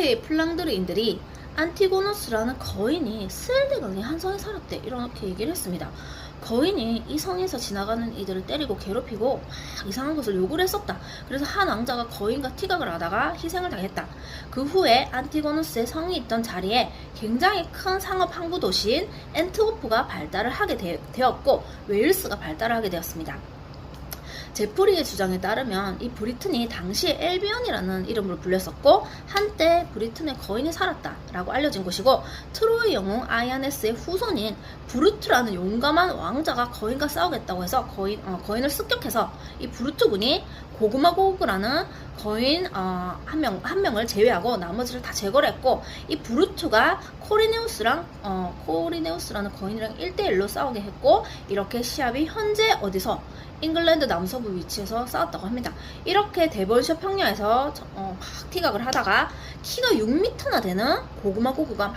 당시의 플랑드르인들이 안티고노스라는 거인이 스엘대강의 한 성에 살았대 이렇게 얘기를 했습니다. 거인이 이 성에서 지나가는 이들을 때리고 괴롭히고 막 이상한 것을 요구를 했었다. 그래서 한 왕자가 거인과 티각을 하다가 희생을 당했다. 그 후에 안티고노스의 성이 있던 자리에 굉장히 큰 상업 항구 도시인 엔트워프가 발달을 하게 되, 되었고 웨일스가 발달을 하게 되었습니다. 제프리의 주장에 따르면 이 브리튼이 당시에 엘비언이라는 이름으로 불렸었고 한때 브리튼에 거인이 살았다라고 알려진 곳이고 트로이 영웅 아이아네스의 후손인 브루트라는 용감한 왕자가 거인과 싸우겠다고 해서 거인, 어, 거인을 습격해서 이 브루트군이 고구마 고구라는 거인 어, 한, 명, 한 명을 제외하고 나머지를 다 제거를 했고 이 브루트가 코리네우스랑 어, 코리네우스라는 거인이랑 1대1로 싸우게 했고 이렇게 시합이 현재 어디서? 잉글랜드 남서 부 위치에서 싸웠다고 합니다. 이렇게 데벌셔 평야에서 저- 어, 막 티각을 하다가 키가 6m나 되는 고구마 고구가 막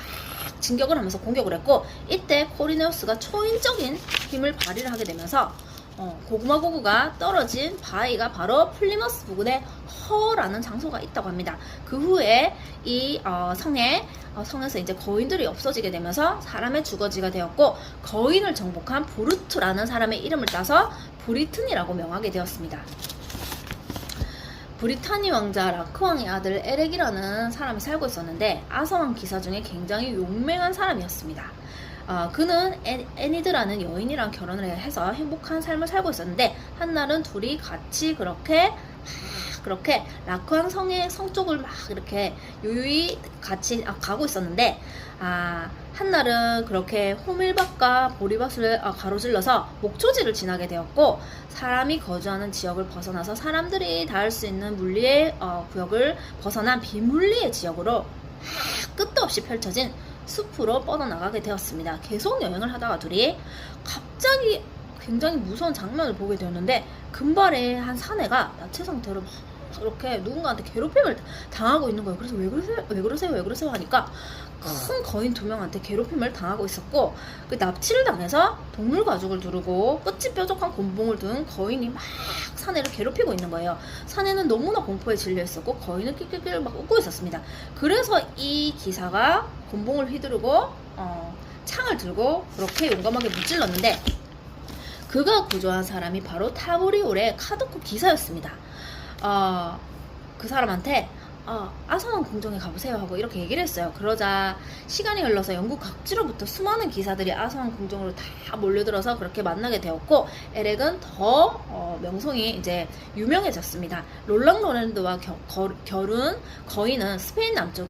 진격을 하면서 공격을 했고 이때 코리네우스가 초인적인 힘을 발휘를 하게 되면서 어, 고구마 고구가 떨어진 바위가 바로 플리머스 부근의 허라는 장소가 있다고 합니다. 그 후에 이 어, 성에 어, 성에서 이제 거인들이 없어지게 되면서 사람의 주거지가 되었고 거인을 정복한 보르투라는 사람의 이름을 따서 브리튼이라고 명하게 되었습니다. 브리타니 왕자 라크왕의 아들 에렉이라는 사람이 살고 있었는데 아서왕 기사 중에 굉장히 용맹한 사람이었습니다. 어, 그는 애, 애니드라는 여인이랑 결혼을 해서 행복한 삶을 살고 있었는데 한날은 둘이 같이 그렇게 막 그렇게 라크왕 성의 성 쪽을 막 이렇게 유유히 같이 아, 가고 있었는데 아 한날은 그렇게 호밀밭과 보리밭을 아, 가로질러서 목초지를 지나게 되었고 사람이 거주하는 지역을 벗어나서 사람들이 닿을 수 있는 물리의 어, 구역을 벗어난 비물리의 지역으로 막 끝도 없이 펼쳐진 숲으로 뻗어나가게 되었습니다. 계속 여행을 하다가 둘이 갑자기 굉장히 무서운 장면을 보게 되었는데 금발의 한 사내가 야채 상태로 막 이렇게 누군가한테 괴롭힘을 당하고 있는 거예요. 그래서 왜 그러세요? 왜 그러세요? 왜 그러세요? 하니까 큰 거인 두 명한테 괴롭힘을 당하고 있었고 그 납치를 당해서 동물 가죽을 두르고 끝이 뾰족한 곤봉을 둔 거인이 막 사내를 괴롭히고 있는 거예요. 사내는 너무나 공포에 질려 있었고 거인은 낄낄낄 막 웃고 있었습니다. 그래서 이 기사가 곤봉을 휘두르고 어, 창을 들고 그렇게 용감하게 무찔렀는데 그가 구조한 사람이 바로 타보리올의 카드코 기사였습니다. 어, 그 사람한테 어, 아서왕 궁정에 가보세요 하고 이렇게 얘기를 했어요. 그러자 시간이 흘러서 영국 각지로부터 수많은 기사들이 아서왕 궁정으로 다 몰려들어서 그렇게 만나게 되었고 에렉은 더 어, 명성이 이제 유명해졌습니다. 롤랑 로랜드와 결혼 거인은 스페인 남쪽